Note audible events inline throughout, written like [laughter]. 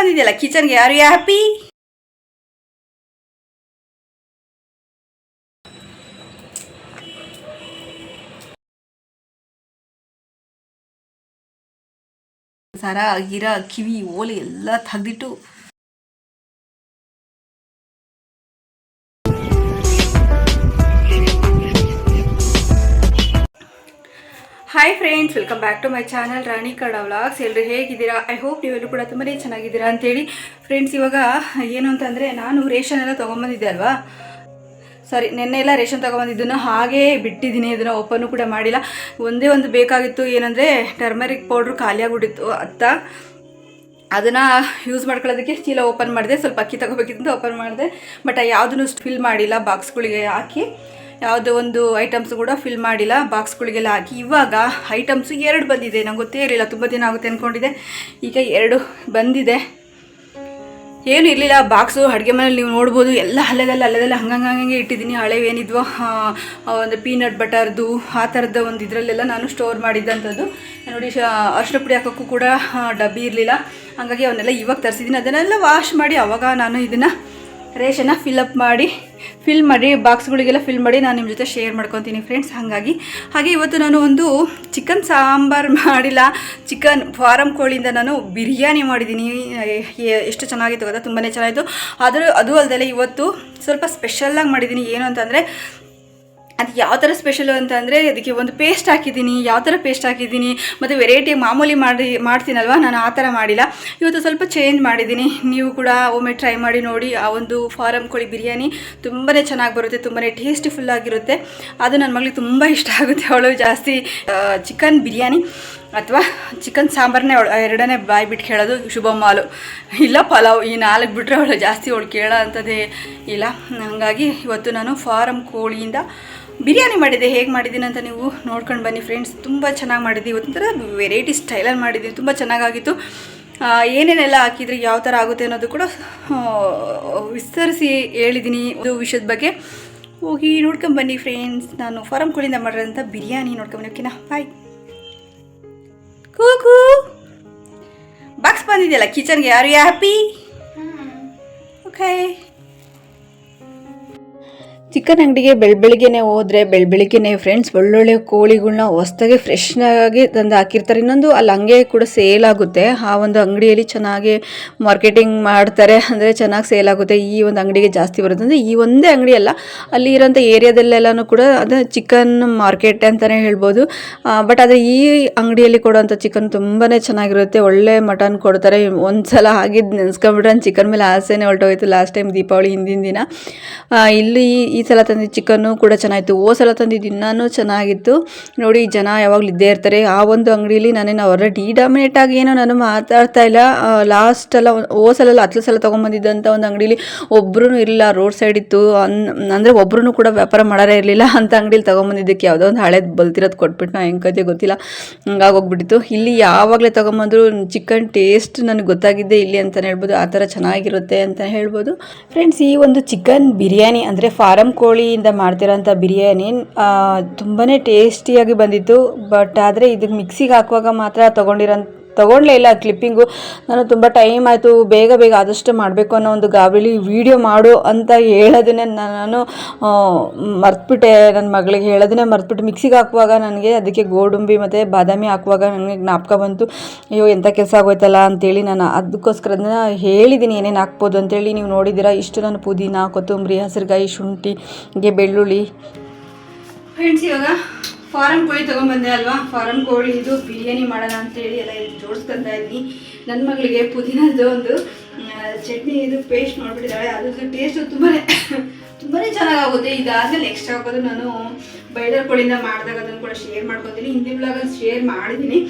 ಬಂದಿದೆಯಲ್ಲ ಕಿಚನ್ಗೆ ಯಾರು ಹ್ಯಾಪಿ ಸರ ಗಿರ ಕಿವಿ ಓಲೆ ಎಲ್ಲ ತೆಗ್ದಿಟ್ಟು hi friends welcome back to my channel Rani ಕಡ ವ್ಲಾಗ್ಸ್ ಎಲ್ಲರೂ ಹೇಗಿದ್ದೀರಾ? ಐ ಹೋಪ್ ನೀವೆಲ್ಲರೂ ಕೂಡ ತುಂಬಾ ಚೆನ್ನಾಗಿದ್ದೀರಾ ಅಂತೇಳಿ. ಫ್ರೆಂಡ್ಸ್ ಇವಾಗ ಏನು ಅಂತಂದರೆ ನಾನು ರೇಷನ್ ಎಲ್ಲ ತೊಗೊಂಬಂದಿದ್ದೆ ಅಲ್ವಾ? ಸಾರಿ ನೆನ್ನೆ ಎಲ್ಲ ರೇಷನ್ ತೊಗೊಂಬಂದಿದ್ದನ್ನು ಹಾಗೇ ಬಿಟ್ಟಿದ್ದೀನಿ. ಇದನ್ನು ಓಪನ್ನು ಕೂಡ ಮಾಡಿಲ್ಲ. ಒಂದೇ ಒಂದು ಬೇಕಾಗಿತ್ತು. ಏನಂದರೆ ಟರ್ಮರಿಕ್ ಪೌಡ್ರು ಖಾಲಿಯಾಗಿಬಿಟ್ಟಿತ್ತು ಅತ್ತ ಅದನ್ನು ಯೂಸ್ ಮಾಡ್ಕೊಳ್ಳೋದಕ್ಕೆ ಚೀಲ ಓಪನ್ ಮಾಡಿದೆ. ಸ್ವಲ್ಪ ಅಕ್ಕಿ ತಗೋಬೇಕಿತ್ತು ಓಪನ್ ಮಾಡಿದೆ. ಬಟ್ ಯಾವುದನ್ನು ಫಿಲ್ ಮಾಡಿಲ್ಲ ಬಾಕ್ಸ್ಗಳಿಗೆ ಹಾಕಿ. ಯಾವುದೋ ಒಂದು ಐಟಮ್ಸ್ ಕೂಡ ಫಿಲ್ ಮಾಡಿಲ್ಲ ಬಾಕ್ಸ್ಗಳಿಗೆಲ್ಲ ಹಾಕಿ. ಇವಾಗ ಐಟಮ್ಸು ಎರಡು ಬಂದಿದೆ. ನಂಗೆ ಗೊತ್ತೇ ಇರಲಿಲ್ಲ. ತುಂಬ ದಿನ ಆಗುತ್ತೆ ಅಂದ್ಕೊಂಡಿದ್ದೆ ಈಗ ಎರಡು ಬಂದಿದೆ. ಏನು ಇರಲಿಲ್ಲ. ಬಾಕ್ಸು ಅಡುಗೆ ಮನೇಲಿ ನೀವು ನೋಡ್ಬೋದು. ಎಲ್ಲ ಅಲ್ಲೆದಲ್ಲ ಅಲ್ಲೆದಲ್ಲ ಹಂಗಂಗೆ ಇಟ್ಟಿದ್ದೀನಿ. ಹಳೆವೇನಿದ್ವೋ ಒಂದು ಪೀನಟ್ ಬಟರ್ದು ಆ ಥರದ ಒಂದು ಇದರಲ್ಲೆಲ್ಲ ನಾನು ಸ್ಟೋರ್ ಮಾಡಿದ್ದಂಥದ್ದು. ನೋಡಿ, ಶ ಪುಡಿ ಹಾಕೋಕ್ಕೂ ಕೂಡ ಡಬ್ಬಿ ಇರಲಿಲ್ಲ. ಹಾಗಾಗಿ ಅವನ್ನೆಲ್ಲ ಇವಾಗ ತರಿಸಿದ್ದೀನಿ. ಅದನ್ನೆಲ್ಲ ವಾಶ್ ಮಾಡಿ, ಅವಾಗ ನಾನು ಇದನ್ನು ರೇಷನ್ನ ಫಿಲಪ್ ಮಾಡಿ ಫಿಲ್ ಮಾಡಿ ಬಾಕ್ಸ್ಗಳಿಗೆಲ್ಲ ಫಿಲ್ ಮಾಡಿ ನಾನು ನಿಮ್ಮ ಜೊತೆ ಶೇರ್ ಮಾಡ್ಕೊತೀನಿ ಫ್ರೆಂಡ್ಸ್ ಹಾಗಾಗಿ. ಹಾಗೆ ಇವತ್ತು ನಾನು ಒಂದು ಚಿಕನ್ ಸಾಂಬಾರು [laughs] ಮಾಡಿಲ್ಲ. ಚಿಕನ್ ಫಾರಮ್ ಕೋಳಿಯಿಂದ ನಾನು ಬಿರಿಯಾನಿ ಮಾಡಿದ್ದೀನಿ. ಎಷ್ಟು ಚೆನ್ನಾಗಿತ್ತು ಗೊತ್ತಾ? ತುಂಬಾ ಚೆನ್ನಾಗಿತ್ತು. ಆದರೂ ಅದು ಅಲ್ಲದೆ ಇವತ್ತು ಸ್ವಲ್ಪ ಸ್ಪೆಷಲ್ಲಾಗಿ ಮಾಡಿದ್ದೀನಿ. ಏನು ಅಂತಂದರೆ ಅದು ಯಾವ ಥರ ಸ್ಪೆಷಲು ಅಂತಂದರೆ ಅದಕ್ಕೆ ಒಂದು ಪೇಸ್ಟ್ ಹಾಕಿದ್ದೀನಿ, ಯಾವ ಥರ ಪೇಸ್ಟ್ ಹಾಕಿದ್ದೀನಿ, ಮತ್ತು ವೆರೈಟಿ ಮಾಮೂಲಿ ಮಾಡಿ, ಮಾಡ್ತೀನಲ್ವ? ನಾನು ಆ ಥರ ಮಾಡಿಲ್ಲ. ಇವತ್ತು ಸ್ವಲ್ಪ ಚೇಂಜ್ ಮಾಡಿದ್ದೀನಿ. ನೀವು ಕೂಡ ಒಮ್ಮೆ ಟ್ರೈ ಮಾಡಿ ನೋಡಿ. ಆ ಒಂದು ಫಾರಮ್ ಕೋಳಿ ಬಿರಿಯಾನಿ ತುಂಬಾ ಚೆನ್ನಾಗಿ ಬರುತ್ತೆ ತುಂಬಾ ಟೇಸ್ಟಿಫುಲ್ ಆಗಿರುತ್ತೆ. ಅದು ನನ್ನ ಮಗಳಿಗೆ ತುಂಬ ಇಷ್ಟ ಆಗುತ್ತೆ. ಅವಳು ಜಾಸ್ತಿ ಚಿಕನ್ ಬಿರಿಯಾನಿ. ಅಥವಾ ಚಿಕನ್ ಸಾಂಬಾರನ್ನೇ ಎರಡನೇ ಬಾಯಿ ಬಿಟ್ಟು ಕೇಳೋದು ಶುಭಮ್ಮಾಲು ಇಲ್ಲ ಪಲಾವ್, ಈ ನಾಲ್ಕು ಬಿಟ್ಟರೆ ಅವಳು ಜಾಸ್ತಿ ಅವಳು ಕೇಳೋ ಅಂಥದ್ದೇ ಇಲ್ಲ. ಹಾಗಾಗಿ ಇವತ್ತು ನಾನು ಫಾರಮ್ ಕೋಳಿಯಿಂದ ಬಿರಿಯಾನಿ ಮಾಡಿದ್ದೆ. ಹೇಗೆ ಮಾಡಿದ್ದೀನಿ ಅಂತ ನೀವು ನೋಡ್ಕೊಂಡು ಬನ್ನಿ ಫ್ರೆಂಡ್ಸ್. ತುಂಬ ಚೆನ್ನಾಗಿ ಮಾಡಿದ್ದೆ. ಇವತ್ತೊಂಥರ ವೆರೈಟಿ ಸ್ಟೈಲಲ್ಲಿ ಮಾಡಿದ್ದೀನಿ ತುಂಬ ಚೆನ್ನಾಗಾಗಿತ್ತು. ಏನೇನೆಲ್ಲ ಹಾಕಿದ್ರೆ, ಯಾವ ಥರ ಆಗುತ್ತೆ ಅನ್ನೋದು ಕೂಡ ವಿಸ್ತರಿಸಿ ಹೇಳಿದ್ದೀನಿ. ಇದು ವಿಷಯದ ಬಗ್ಗೆ ಹೋಗಿ ನೋಡ್ಕೊಂಬನ್ನಿ ಫ್ರೆಂಡ್ಸ್. ನಾನು ಫಾರಮ್ ಕೋಳಿಯಿಂದ ಮಾಡಿರೋಂಥ ಬಿರಿಯಾನಿ ನೋಡ್ಕೊಂಬನ್ನಿ ಓಕೆನಾ? ಬಾಯ್ ಕೂಕು ಬಾಕ್ಸ್ ಬಂದಿದೆಯಲ್ಲ ಕಿಚನ್ಗೆ ಯಾರು ಹ್ಯಾಪಿ ಓಕೆ ಚಿಕನ್ ಅಂಗಡಿಗೆ ಬೆಳಬೆಳಿಗ್ಗೆನೆ ಹೋದ್ರೆ ಹೋದರೆ ಬೆಳ್ ಬೆಳಿಗ್ಗೆನೆ ಫ್ರೆಂಡ್ಸ್ ಒಳ್ಳೊಳ್ಳೆ ಕೋಳಿಗಳ್ನ ಹೊಸ್ದಾಗೆ ಫ್ರೆಶ್ನಾಗಿ ತಂದು ಹಾಕಿರ್ತಾರೆ. ಇನ್ನೊಂದು ಅಲ್ಲಿ ಹಂಗೆ ಕೂಡ ಸೇಲ್ ಆಗುತ್ತೆ. ಆ ಒಂದು ಅಂಗಡಿಯಲ್ಲಿ ಚೆನ್ನಾಗಿ ಮಾರ್ಕೆಟಿಂಗ್ ಮಾಡ್ತಾರೆ. ಅಂದರೆ ಚೆನ್ನಾಗಿ ಸೇಲ್ ಆಗುತ್ತೆ. ಈ ಒಂದು ಅಂಗಡಿಗೆ ಜಾಸ್ತಿ ಬರುತ್ತೆ. ಅಂದರೆ ಈ ಒಂದೇ ಅಂಗಡಿ ಅಲ್ಲ, ಅಲ್ಲಿ ಇರೋಂಥ ಏರಿಯಾದಲ್ಲೆಲ್ಲನೂ ಕೂಡ ಅದು ಚಿಕನ್ ಮಾರ್ಕೆಟ್ ಅಂತಲೇ ಹೇಳ್ಬೋದು. ಬಟ್ ಆದರೆ ಈ ಅಂಗಡಿಯಲ್ಲಿ ಕೊಡುವಂಥ ಚಿಕನ್ ತುಂಬಾ ಚೆನ್ನಾಗಿರುತ್ತೆ. ಒಳ್ಳೆ ಮಟನ್ ಕೊಡ್ತಾರೆ. ಒಂದು ಸಲ ಆಗಿದ್ದು ನೆನೆಸ್ಕೊಂಬಿಟ್ರೆ ಚಿಕನ್ ಮೇಲೆ ಆಸೆನೇ ಹೊರಟೋಯ್ತು. ಲಾಸ್ಟ್ ಟೈಮ್ ದೀಪಾವಳಿ ಹಿಂದಿನ ದಿನ. ಇಲ್ಲಿ ಈ ಸಲ ತಂದಿದ್ದ ಚಿಕನ್ನು ಕೂಡ ಚೆನ್ನಾಗಿತ್ತು. ಓ ಸಲ ತಂದಿದ್ದು ಇನ್ನೂ ಚೆನ್ನಾಗಿತ್ತು. ನೋಡಿ, ಜನ ಯಾವಾಗಲೂ ಇದ್ದೇ ಇರ್ತಾರೆ. ಆ ಒಂದು ಅಂಗಡಿಯಲ್ಲಿ ನಾನೇನು ಅವರ ಡಿಡಾಮಿನೇಟ್ ಆಗಿ ಏನೋ ನಾನು ಮಾತಾಡ್ತಾ ಇಲ್ಲ. ಲಾಸ್ಟ್ ಎಲ್ಲ ಓ ಸಲ ಅಲ್ಲ, ಹತ್ತು ಸಲ ತೊಗೊಂಬಂದಿದ್ದಂಥ ಒಂದು ಅಂಗಡಿಲಿ ಒಬ್ಬರೂ ಇರಲಿಲ್ಲ. ರೋಡ್ ಸೈಡ್ ಇತ್ತು. ಅನ್, ಅಂದರೆ ಒಬ್ಬರೂ ಕೂಡ ವ್ಯಾಪಾರ ಮಾಡೋರೇ ಇರಲಿಲ್ಲ ಅಂತ ಅಂಗಡಿಲಿ ತೊಗೊಂಬಂದಿದ್ದಕ್ಕೆ ಯಾವುದೋ ಒಂದು ಹಳೆದು ಬಲ್ತಿರೋದು ಕೊಟ್ಬಿಟ್ಟು ನಾ ಹೆಂಗೆ ಕತೆ ಗೊತ್ತಿಲ್ಲ. ಹಂಗಾಗೋಗ್ಬಿಟ್ಟಿತ್ತು ಇಲ್ಲಿ ಯಾವಾಗಲೇ ತೊಗೊಂಬಂದ್ರು ಚಿಕನ್ ಟೇಸ್ಟ್ ನನಗೆ ಗೊತ್ತಾಗಿದ್ದೆ ಇಲ್ಲಿ ಅಂತಲೇ ಹೇಳ್ಬೋದು. ಆ ಥರ ಚೆನ್ನಾಗಿರುತ್ತೆ ಅಂತ ಹೇಳ್ಬೋದು. ಫ್ರೆಂಡ್ಸ್ ಈ ಒಂದು ಚಿಕನ್ ಬಿರಿಯಾನಿ ಅಂದರೆ ಫಾರಮ್ ಕೋಳಿಯಿಂದ ಮಾಡ್ತಿರೋಂಥ ಬಿರಿಯಾನಿ ತುಂಬಾ ಟೇಸ್ಟಿಯಾಗಿ ಬಂದಿತ್ತು. ಬಟ್ ಆದರೆ ಇದಕ್ಕೆ ಮಿಕ್ಸಿಗೆ ಹಾಕುವಾಗ ಮಾತ್ರ ತೊಗೊಂಡಿರೋ ತೊಗೊಂಡ್ಲೇ ಇಲ್ಲ ಕ್ಲಿಪ್ಪಿಂಗು ನಾನು ತುಂಬ ಟೈಮ್ ಆಯಿತು, ಬೇಗ ಬೇಗ ಆದಷ್ಟು ಮಾಡಬೇಕು ಅನ್ನೋ ಒಂದು ಗಾಬರಿಲಿ ವಿಡಿಯೋ ಮಾಡು ಅಂತ ಹೇಳೋದನ್ನೇ ನಾನು ಮರ್ತುಬಿಟ್ಟೆ ನನ್ನ ಮಗಳಿಗೆ. ಹೇಳೋದನ್ನೇ ಮರ್ತ್ಬಿಟ್ಟು ಮಿಕ್ಸಿಗೆ ಹಾಕುವಾಗ ನನಗೆ ಅದಕ್ಕೆ ಗೋಡಂಬಿ ಮತ್ತು ಬಾದಾಮಿ ಹಾಕುವಾಗ ನನಗೆ ಜ್ಞಾಪಕ ಬಂತು. ಅಯ್ಯೋ ಎಂಥ ಕೆಲಸ ಆಗೋಯ್ತಲ್ಲ ಅಂತೇಳಿ ನಾನು ಅದಕ್ಕೋಸ್ಕರ ಅದನ್ನ ಹೇಳಿದ್ದೀನಿ ಏನೇನು ಹಾಕ್ಬೋದು ಅಂತೇಳಿ. ನೀವು ನೋಡಿದ್ದೀರಾ, ಇಷ್ಟು ನಾನು ಪುದೀನ, ಕೊತ್ತಂಬರಿ, ಹಸಿರುಗಾಯಿ ಶುಂಠಿ ಹೀಗೆ ಬೆಳ್ಳುಳ್ಳಿ ಫ್ರೆಂಡ್ಸ್ ಇವಾಗ ಫಾರಮ್ ಕೋಳಿ ತೊಗೊಂಬಂದೆ ಅಲ್ವಾ? ಫಾರಮ್ ಕೋಳಿ, ಇದು ಬಿರಿಯಾನಿ ಮಾಡೋಣ ಅಂತೇಳಿ ಎಲ್ಲ ಜೋಡಿಸ್ಕೊಂತ ಇದ್ದೀನಿ ನನ್ನ ಮಗಳಿಗೆ ಪುದೀನದ್ದು ಒಂದು ಚಟ್ನಿ, ಇದು ಪೇಸ್ಟ್ ಮಾಡಿಬಿಟ್ಟಿದ್ದಾಳೆ ಅದ್ರದ್ದು ಟೇಸ್ಟು ತುಂಬಾ ತುಂಬಾ ಚೆನ್ನಾಗಾಗುತ್ತೆ. ಇದಾದ್ಮೇಲೆ ನೆಕ್ಸ್ಟ್ ಹಾಕೋದು ನಾನು ಬೈಡರ್ ಕೋಳಿಯಿಂದ ಮಾಡಿದಾಗ ಅದನ್ನು ಕೂಡ ಶೇರ್ ಮಾಡ್ಕೊತೀನಿ. ಹಿಂದಿನ ಬ್ಲಾಗಲ್ಲಿ ಶೇರ್ ಮಾಡಿದ್ದೀನಿ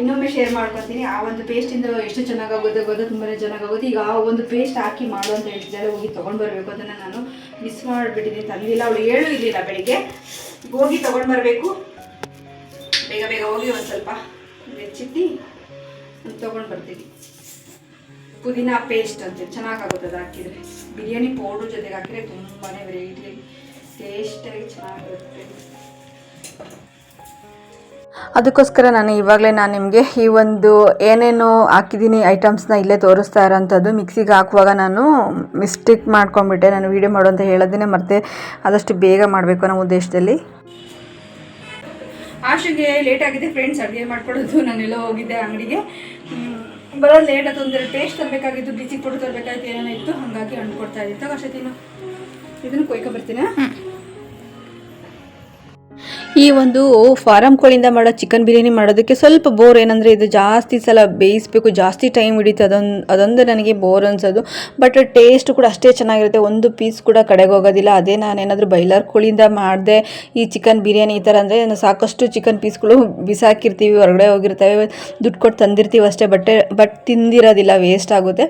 ಇನ್ನೊಮ್ಮೆ ಶೇರ್ ಮಾಡ್ಕೊತೀನಿ ಆ ಒಂದು ಪೇಸ್ಟಿಂದ ಎಷ್ಟು ಚೆನ್ನಾಗಾಗುತ್ತೆ ಗೊತ್ತಾ? ತುಂಬಾ ಚೆನ್ನಾಗಾಗುತ್ತೆ. ಈಗ ಆ ಒಂದು ಪೇಸ್ಟ್ ಹಾಕಿ ಮಾಡು ಅಂತ ಹೇಳ್ತಿದ್ದಾಳೆ ಹೋಗಿ ತೊಗೊಂಡು ಬರಬೇಕು ಅದನ್ನು ನಾನು ಮಿಸ್ ಮಾಡಿಬಿಟ್ಟಿದ್ದೀನಿ. ತಂದಿಲ್ಲ ಅವಳು ಹೇಳು ಇರಲಿಲ್ಲ ಬೆಳಿಗ್ಗೆ. ಹೋಗಿ ತೊಗೊಂಡು ಬರಬೇಕು. ಬೇಗ ಬೇಗ ಹೋಗಿ ಒಂದು ಸ್ವಲ್ಪ ಹೆಚ್ಚಿತ್ತಿ ತೊಗೊಂಡು ಬರ್ತೀನಿ. ಪುದೀನ ಪೇಸ್ಟ್ ಅಂತ. ಚೆನ್ನಾಗಾಗುತ್ತೆ ಅದು ಹಾಕಿದರೆ. ಬಿರಿಯಾನಿ ಪೌಡ್ರ್ ಜೊತೆಗೆ ಹಾಕಿದರೆ ತುಂಬಾ ವೆರೈಟಿ ಟೇಸ್ಟಾಗಿ ಚೆನ್ನಾಗಿರುತ್ತೆ. ಅದಕ್ಕೋಸ್ಕರ ನಾನು ಇವಾಗಲೇ ನಾನು ನಿಮಗೆ ಈ ಒಂದು ಏನೇನು ಹಾಕಿದ್ದೀನಿ ಐಟಮ್ಸ್ನ ಇಲ್ಲೇ ತೋರಿಸ್ತಾ ಇರೋಂಥದ್ದು. ಮಿಕ್ಸಿಗೆ ಹಾಕುವಾಗ ನಾನು ಮಿಸ್ಟೇಕ್ ಮಾಡ್ಕೊಂಡ್ಬಿಟ್ಟೆ. ನಾನು ವೀಡಿಯೋ ಮಾಡು ಅಂತ ಹೇಳೋದನ್ನೇ ಮತ್ತೆ ಆದಷ್ಟು ಬೇಗ ಮಾಡಬೇಕು ಅನ್ನೋ ಉದ್ದೇಶದಲ್ಲಿ. ಆಶೆಗೆ ಲೇಟ್ ಆಗಿದೆ ಫ್ರೆಂಡ್ಸ್ ಅಡುಗೆ ಮಾಡ್ಕೊಡೋದು. ನಾನೆಲ್ಲ ಹೋಗಿದ್ದೆ ಅಂಗಡಿಗೆ. ಬರೋದು ಲೇಟ್ ಆಯ್ತು. ಒಂದೆರಡು ಪೇಸ್ಟ್ ತರಬೇಕಾಗಿತ್ತು. ಬ್ಲೀಚಿಂಗ್ ಪೌಡರ್ ತರಬೇಕಾಗಿತ್ತು ಏನೇನೋ ಇತ್ತು. ಹಂಗಾಗಿ ಹಣ್ಣು ಕೊಡ್ತಾ ಇದ್ದೀನಿ ತಗೋ ಅಷ್ಟೊತ್ತಿನ ಇದನ್ನು ಕೊಯ್ಕೊ ಬರ್ತೀನಿ? ಈ ಒಂದು ಫಾರಂ ಕೋಳಿಯಿಂದ ಮಾಡೋ ಚಿಕನ್ ಬಿರಿಯಾನಿ ಮಾಡೋದಕ್ಕೆ ಸ್ವಲ್ಪ ಬೋರ್ ಏನಂದರೆ ಇದು ಜಾಸ್ತಿ ಸಲ ಬೇಯಿಸಬೇಕು, ಜಾಸ್ತಿ ಟೈಮ್ ಹಿಡಿತು ಅದೊಂದು ಅದೊಂದು ನನಗೆ ಬೋರ್ ಅನ್ಸೋದು. ಬಟ್ ಟೇಸ್ಟ್ ಕೂಡ ಅಷ್ಟೇ ಚೆನ್ನಾಗಿರುತ್ತೆ. ಒಂದು ಪೀಸ್ ಕೂಡ ಕಡೆಗೆ ಹೋಗೋದಿಲ್ಲ. ಅದೇ ನಾನೇನಾದರೂ ಬೈಲರ್ ಕೋಳಿಯಿಂದ ಮಾಡಿದೆ, ಈ ಚಿಕನ್ ಬಿರಿಯಾನಿ ಈ ಥರ ಅಂದರೆ ಸಾಕಷ್ಟು ಚಿಕನ್ ಪೀಸ್ಗಳು ಬಿಸಾಕಿರ್ತೀವಿ, ಹೊರಗಡೆ ಹೋಗಿರ್ತವೆ, ದುಡ್ಡು ಕೊಟ್ಟು ತಂದಿರ್ತೀವಿ ಅಷ್ಟೇ. ಬಟ್ಟೆ ಬಟ್ ತಿಂದಿರೋದಿಲ್ಲ ವೇಸ್ಟ್ ಆಗುತ್ತೆ.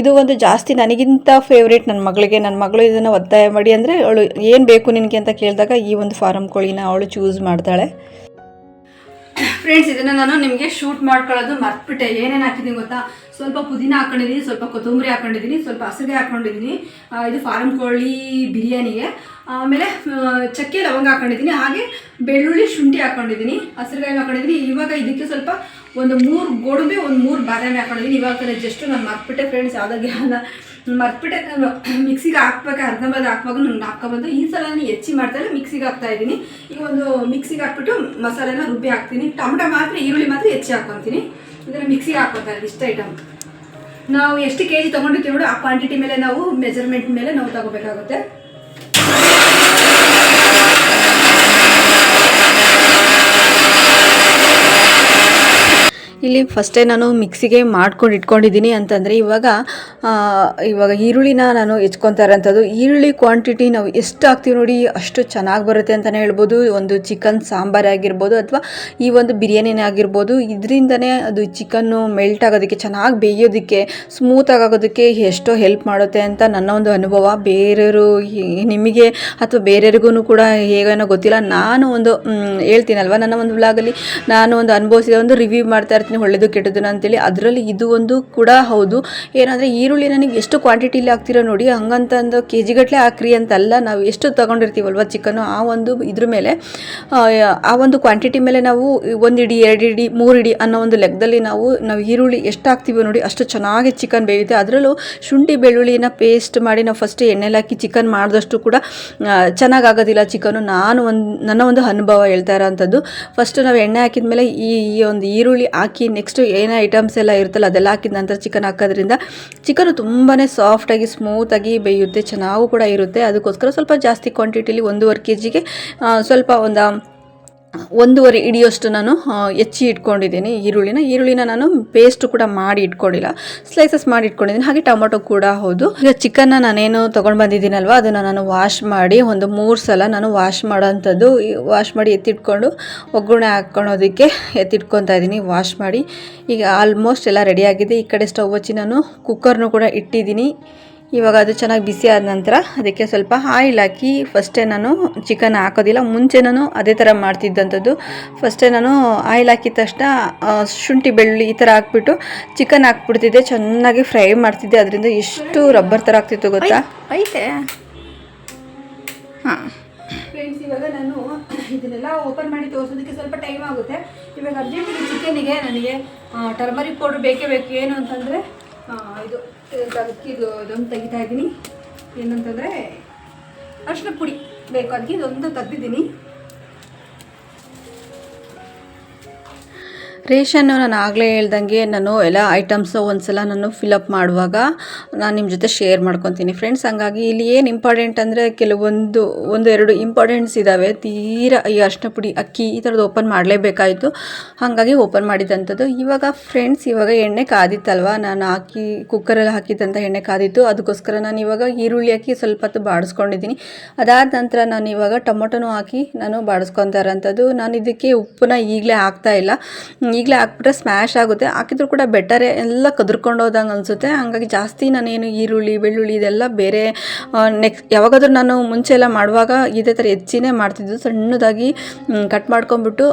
ಇದು ಒಂದು ಜಾಸ್ತಿ ನನಗಿಂತ ಫೇವ್ರೇಟ್ ನನ್ನ ಮಗಳಿಗೆ. ನನ್ನ ಮಗಳು ಇದನ್ನು ಒತ್ತಾಯ ಮಾಡಿ ಅಂದರೆ, ಅವಳು ಏನು ಬೇಕು ನಿನಗೆ ಅಂತ ಕೇಳಿದಾಗ ಈ ಒಂದು ಫಾರಂ ಕೋಳಿನ ಅವಳು ಚೂಸ್ ಮಾಡ್ತಾಳೆ. ಫ್ರೆಂಡ್ಸ್ ಇದನ್ನು ನಾನು ನಿಮಗೆ ಶೂಟ್ ಮಾಡ್ಕೊಳ್ಳೋದು ಮರ್ತ್ಬಿಟ್ಟೆ. ಏನೇನು ಹಾಕಿದ್ದೀನಿ ಗೊತ್ತಾ? ಸ್ವಲ್ಪ ಪುದೀನ ಹಾಕೊಂಡಿದ್ದೀನಿ, ಸ್ವಲ್ಪ ಕೊತ್ತಂಬರಿ ಹಾಕೊಂಡಿದ್ದೀನಿ, ಸ್ವಲ್ಪ ಹಸಿರಿಗೆ ಹಾಕೊಂಡಿದ್ದೀನಿ. ಇದು ಫಾರಂ ಕೋಳಿ ಬಿರಿಯಾನಿಗೆ. ಆಮೇಲೆ ಚಕ್ಕೆ ಲವಂಗ ಹಾಕೊಂಡಿದ್ದೀನಿ, ಹಾಗೆ ಬೆಳ್ಳುಳ್ಳಿ ಶುಂಠಿ ಹಾಕೊಂಡಿದ್ದೀನಿ, ಹಸಿರುಗಾಯಿ ಹಾಕೊಂಡಿದ್ದೀನಿ. ಇವಾಗ ಇದಕ್ಕೆ ಸ್ವಲ್ಪ ಒಂದು ಮೂರು, ಗೋಡಂಬಿ ಒಂದು ಮೂರು ಬಾದಾಮಿ ಹಾಕೊಂಡಿದ್ದೀನಿ. ಇವಾಗ ಜಸ್ಟ್ ನಾನು ಮರ್ತ್ಬಿಟ್ಟೆ ಫ್ರೆಂಡ್ಸ್ ಯಾವುದಾಗಿ ಮರ್ತ್ಬಿಟ್ಟೆ ಮಿಕ್ಸಿಗೆ ಹಾಕ್ಬೇಕು ಅರ್ಧಂಬರ್ಧ ಹಾಕುವಾಗ ನಂಗೆ ಹಾಕ್ಕೊಬಂದು ಈ ಸಲ ನಾನು ಹೆಚ್ಚಿ ಮಾಡ್ತಾರೆ ಮಿಕ್ಸಿಗೆ ಹಾಕ್ತಾ ಇದ್ದೀನಿ. ಈಗ ಒಂದು ಮಿಕ್ಸಿಗೆ ಹಾಕ್ಬಿಟ್ಟು ಮಸಾಲೆನ ರುಬ್ಬಿ ಹಾಕ್ತೀನಿ. ಟೊಮೆಟೊ ಮಾತ್ರ, ಈರುಳ್ಳಿ ಮಾತ್ರ ಹೆಚ್ಚಿ ಹಾಕ್ಕೊತೀನಿ ಇದನ್ನು ಮಿಕ್ಸಿಗೆ ಹಾಕೋತಾರೆ ಇಷ್ಟ ಐಟಮ್ ನಾವು ಎಷ್ಟು ಕೆ ಜಿ ತೊಗೊಂಡಿರ್ತೀವಿ ನೋಡು, ಆ ಕ್ವಾಂಟಿಟಿ ಮೇಲೆ ನಾವು ಮೆಜರ್ಮೆಂಟ್ ಮೇಲೆ ನಾವು ತಗೋಬೇಕಾಗುತ್ತೆ. ಇಲ್ಲಿ ಫಸ್ಟೇ ನಾನು ಮಿಕ್ಸಿಗೆ ಮಾಡ್ಕೊಂಡು ಇಟ್ಕೊಂಡಿದ್ದೀನಿ ಅಂತಂದರೆ ಇವಾಗ ಇವಾಗ ಈರುಳ್ಳಿನ ನಾನು ಹೆಚ್ಕೊತಾ ಇರೋಂಥದ್ದು. ಈರುಳ್ಳಿ ಕ್ವಾಂಟಿಟಿ ನಾವು ಎಷ್ಟು ಹಾಕ್ತೀವಿ ನೋಡಿ, ಅಷ್ಟು ಚೆನ್ನಾಗಿ ಬರುತ್ತೆ ಅಂತಲೇ ಹೇಳ್ಬೋದು. ಒಂದು ಚಿಕನ್ ಸಾಂಬಾರ್ ಆಗಿರ್ಬೋದು ಅಥವಾ ಈ ಒಂದು ಬಿರಿಯಾನಿನೇ ಆಗಿರ್ಬೋದು. ಇದರಿಂದನೇ ಅದು ಚಿಕನ್ನು ಮೆಲ್ಟ್ ಆಗೋದಕ್ಕೆ, ಚೆನ್ನಾಗಿ ಬೇಯೋದಕ್ಕೆ ಸ್ಮೂತಾಗಿ ಆಗೋದಕ್ಕೆ ಎಷ್ಟೋ ಹೆಲ್ಪ್ ಮಾಡುತ್ತೆ ಅಂತ ನನ್ನ ಒಂದು ಅನುಭವ. ಬೇರೆಯವರು ನಿಮಗೆ ಅಥವಾ ಬೇರೆಯವ್ರಿಗೂ ಕೂಡ ಹೇಗೇನೋ ಗೊತ್ತಿಲ್ಲ. ನಾನು ಒಂದು ಹೇಳ್ತೀನಲ್ವ? ನನ್ನ ಒಂದು ಬ್ಲಾಗಲ್ಲಿ ನಾನು ಒಂದು ಅನುಭವಿಸಿದ ಒಂದು ರಿವ್ಯೂ ಮಾಡ್ತಾ ಒಳ್ಳೇದು ಕೆಟ್ಟದ್ದು ಅಂತೇಳಿ ಅದರಲ್ಲಿ ಇದು ಒಂದು ಕೂಡ ಹೌದು. ಏನಂದರೆ ಈರುಳ್ಳಿ ನನಗೆ ಎಷ್ಟು ಕ್ವಾಂಟಿಟಿಲಿ ಹಾಕ್ತಿರೋ ನೋಡಿ ಹಂಗಂತ ಅಂದು ಕೆ ಜಿಗಟ್ಟಲೆ ಹಾಕ್ರಿ ಅಂತಲ್ಲ ನಾವು ಎಷ್ಟು ತೊಗೊಂಡಿರ್ತೀವಲ್ವ ಚಿಕನ್ನು ಆ ಒಂದು ಇದ್ರ ಮೇಲೆ ಆ, ಒಂದು ಕ್ವಾಂಟಿಟಿ ಮೇಲೆ ನಾವು ಒಂದು ಇಡಿ ಎರಡು ಇಡಿ ಮೂರು ಇಡಿ ಅನ್ನೋ ಒಂದು ಲೆಕ್ಕದಲ್ಲಿ ನಾವು ನಾವು ಈರುಳ್ಳಿ ಎಷ್ಟು ಹಾಕ್ತೀವೋ ನೋಡಿ ಅಷ್ಟು ಚೆನ್ನಾಗಿ ಚಿಕನ್ ಬೇಯುತ್ತೆ. ಅದರಲ್ಲೂ ಶುಂಠಿ ಬೆಳ್ಳುಳ್ಳಿನ ಪೇಸ್ಟ್ ಮಾಡಿ ನಾವು ಫಸ್ಟ್ ಎಣ್ಣೆಲಿ ಹಾಕಿ ಚಿಕನ್ ಮಾಡಿದಷ್ಟು ಕೂಡ ಚೆನ್ನಾಗಾಗೋದಿಲ್ಲ ಚಿಕನ್ನು ಚಿಕನು. ನಾನು ಒಂದು ನನ್ನ ಒಂದು ಅನುಭವ ಹೇಳ್ತಾ ಇರೋವಂಥದ್ದು ಫಸ್ಟ್ ನಾವು ಎಣ್ಣೆ ಹಾಕಿದ ಮೇಲೆ ಈ ಒಂದು ಈರುಳ್ಳಿ ಹಾಕಿ ನೆಕ್ಸ್ಟ್ ಏನೇ ಐಟಮ್ಸ್ ಎಲ್ಲ ಇರುತ್ತಲ್ಲ ಅದೆಲ್ಲ ಹಾಕಿದ ನಂತರ ಚಿಕನ್ ಹಾಕೋದ್ರಿಂದ ಚಿಕನು ತುಂಬಾ ಸಾಫ್ಟಾಗಿ ಸ್ಮೂತಾಗಿ ಬೇಯುತ್ತೆ, ಚೆನ್ನಾಗೂ ಕೂಡ ಇರುತ್ತೆ. ಅದಕ್ಕೋಸ್ಕರ ಸ್ವಲ್ಪ ಜಾಸ್ತಿ ಕ್ವಾಂಟಿಟಿಲಿ ಒಂದೂವರೆ ಕೆ ಜಿಗೆ ಸ್ವಲ್ಪ ಒಂದು ಒಂದೂವರೆ ಇಡಿಯೋಷ್ಟು ನಾನು ಹೆಚ್ಚಿ ಇಟ್ಕೊಂಡಿದ್ದೀನಿ ಈರುಳ್ಳಿನ. ಈರುಳ್ಳಿನ ನಾನು ಪೇಸ್ಟ್ ಕೂಡ ಮಾಡಿ ಇಟ್ಕೊಂಡಿಲ್ಲ. ಸ್ಲೈಸಸ್ ಮಾಡಿ ಇಟ್ಕೊಂಡಿದ್ದೀನಿ. ಹಾಗೆ ಟೊಮೊಟೊ ಕೂಡ ಹೌದು. ಈಗ ಚಿಕನ್ನ ನಾನೇನು ತೊಗೊಂಡು ಬಂದಿದ್ದೀನಲ್ವ, ಅದನ್ನು ನಾನು ವಾಶ್ ಮಾಡಿ ಒಂದು ಮೂರು ಸಲ ನಾನು ವಾಶ್ ಮಾಡೋಂಥದ್ದು ವಾಶ್ ಮಾಡಿ ಎತ್ತಿಟ್ಕೊಂಡು ಒಗ್ಗರಣೆ ಹಾಕ್ಕೊಳೋದಕ್ಕೆ ಎತ್ತಿಟ್ಕೊತಾ ಇದ್ದೀನಿ ವಾಶ್ ಮಾಡಿ. ಈಗ ಆಲ್ಮೋಸ್ಟ್ ಎಲ್ಲ ರೆಡಿಯಾಗಿದೆ ಈ ಕಡೆ ಸ್ಟವ್ ಹಚ್ಚಿ ನಾನು ಕುಕ್ಕರ್ನು ಕೂಡ ಇಟ್ಟಿದ್ದೀನಿ. ಇವಾಗ ಅದು ಚೆನ್ನಾಗಿ ಬಿಸಿ ಆದ ನಂತರ ಅದಕ್ಕೆ ಸ್ವಲ್ಪ ಆಯಿಲ್ ಹಾಕಿ ಫಸ್ಟೇ ನಾನು ಚಿಕನ್ ಹಾಕೋದಿಲ್ಲ ಮುಂಚೆ ನಾನು ಅದೇ ಥರ ಮಾಡ್ತಿದ್ದಂಥದ್ದು. ಫಸ್ಟೇ ನಾನು ಆಯಿಲ್ ಹಾಕಿದ ತಕ್ಷಣ ಶುಂಠಿ ಬೆಳ್ಳುಳ್ಳಿ ಈ ಥರ ಹಾಕ್ಬಿಟ್ಟು ಚಿಕನ್ ಹಾಕ್ಬಿಡ್ತಿದ್ದೆ ಚೆನ್ನಾಗಿ ಫ್ರೈ ಮಾಡ್ತಿದ್ದೆ. ಅದರಿಂದ ಎಷ್ಟು ರಬ್ಬರ್ ಥರ ಆಗ್ತಿತ್ತು ಗೊತ್ತಾ? ಐತೆ. ಹಾಂ. ಫ್ರೆಂಡ್ಸ್ ಇವಾಗ ನಾನು ಇದನ್ನೆಲ್ಲ ಓಪನ್ ಮಾಡಿ ತೋರಿಸೋದಕ್ಕೆ ಸ್ವಲ್ಪ ಟೈಮ್ ಆಗುತ್ತೆ. ಇವಾಗ ಅರ್ಜೆಂಟಿಗೆ ಚಿಕನಿಗೆ ನನಗೆ ಟರ್ಮರಿಕ್ ಪೌಡ್ರ್ ಬೇಕೇ ಬೇಕು. ಏನು ಅಂತಂದರೆ ಇದು ಇದು ಇದೊಂದು ತೆಗಿತಾ ಇದ್ದೀನಿ. ಏನಂತಂದರೆ ಅರಿಶಿನ ಪುಡಿ ಬೇಕು. ಅದಕ್ಕೆ ಇದೊಂದು ತೆಗ್ದಿದ್ದೀನಿ. ರೇಷನ್ನು ನಾನು ಆಗಲೇ ಹೇಳ್ದಂಗೆ ನಾನು ಎಲ್ಲ ಐಟಮ್ಸು ಒಂದ್ಸಲ ನಾನು ಫಿಲಪ್ ಮಾಡುವಾಗ ನಾನು ನಿಮ್ಮ ಜೊತೆ ಶೇರ್ ಮಾಡ್ಕೊತೀನಿ. ಫ್ರೆಂಡ್ಸ್ ಹಂಗಾಗಿ ಇಲ್ಲಿ ಏನು ಇಂಪಾರ್ಟೆಂಟ್ ಅಂದರೆ ಕೆಲವೊಂದು, ಒಂದು ಎರಡು ಇಂಪಾರ್ಟೆಂಟ್ಸ್ ಇದ್ದಾವೆ ತೀರಾ ಈ ಅರಿಶಿನ ಪುಡಿ, ಅಕ್ಕಿ ಈ ಥರದ್ದು ಓಪನ್ ಮಾಡಲೇಬೇಕಾಯಿತು. ಹಾಗಾಗಿ ಓಪನ್ ಮಾಡಿದಂಥದ್ದು ಇವಾಗ ಫ್ರೆಂಡ್ಸ್ ಇವಾಗ ಎಣ್ಣೆ ಕಾದಿತ್ತಲ್ವ? ನಾನು ಹಾಕಿ ಕುಕ್ಕರಲ್ಲಿ ಹಾಕಿದ್ದಂಥ ಎಣ್ಣೆ ಕಾದಿತ್ತು. ಅದಕ್ಕೋಸ್ಕರ ನಾನು ಇವಾಗ ಈರುಳ್ಳಿ ಹಾಕಿ ಸ್ವಲ್ಪ ಹೊತ್ತು ಬಾಡಿಸ್ಕೊಂಡಿದ್ದೀನಿ. ಅದಾದ ನಂತರ ನಾನು ಇವಾಗ ಟೊಮೊಟೊನೂ ಹಾಕಿ ನಾನು ಬಾಡಿಸ್ಕೊತಾ ಇರೋಂಥದ್ದು. ನಾನು ಇದಕ್ಕೆ ಉಪ್ಪನ್ನ ಈಗಲೇ ಹಾಕ್ತಾ ಇಲ್ಲ. ಈಗಲೇ ಹಾಕ್ಬಿಟ್ರೆ ಸ್ಮ್ಯಾಶ್ ಆಗುತ್ತೆ. ಹಾಕಿದ್ರು ಕೂಡ ಬೆಟರೇ ಎಲ್ಲ ಕದ್ರ್ಕೊಂಡು ಹೋದಂಗೆ ಅನಿಸುತ್ತೆ. ಹಂಗಾಗಿ ಜಾಸ್ತಿ ನಾನೇನು ಈರುಳ್ಳಿ, ಬೆಳ್ಳುಳ್ಳಿ ಇದೆಲ್ಲ ಬೇರೆ ನೆಕ್ಸ್ಟ್ ಯಾವಾಗಾದ್ರೂ ನಾನು ಮುಂಚೆ ಎಲ್ಲ ಮಾಡುವಾಗ ಇದೇ ಥರ ಹೆಚ್ಚಿನೇ ಮಾಡ್ತಿದ್ದು. ಸಣ್ಣದಾಗಿ ಕಟ್ ಮಾಡ್ಕೊಂಬಿಟ್ಟು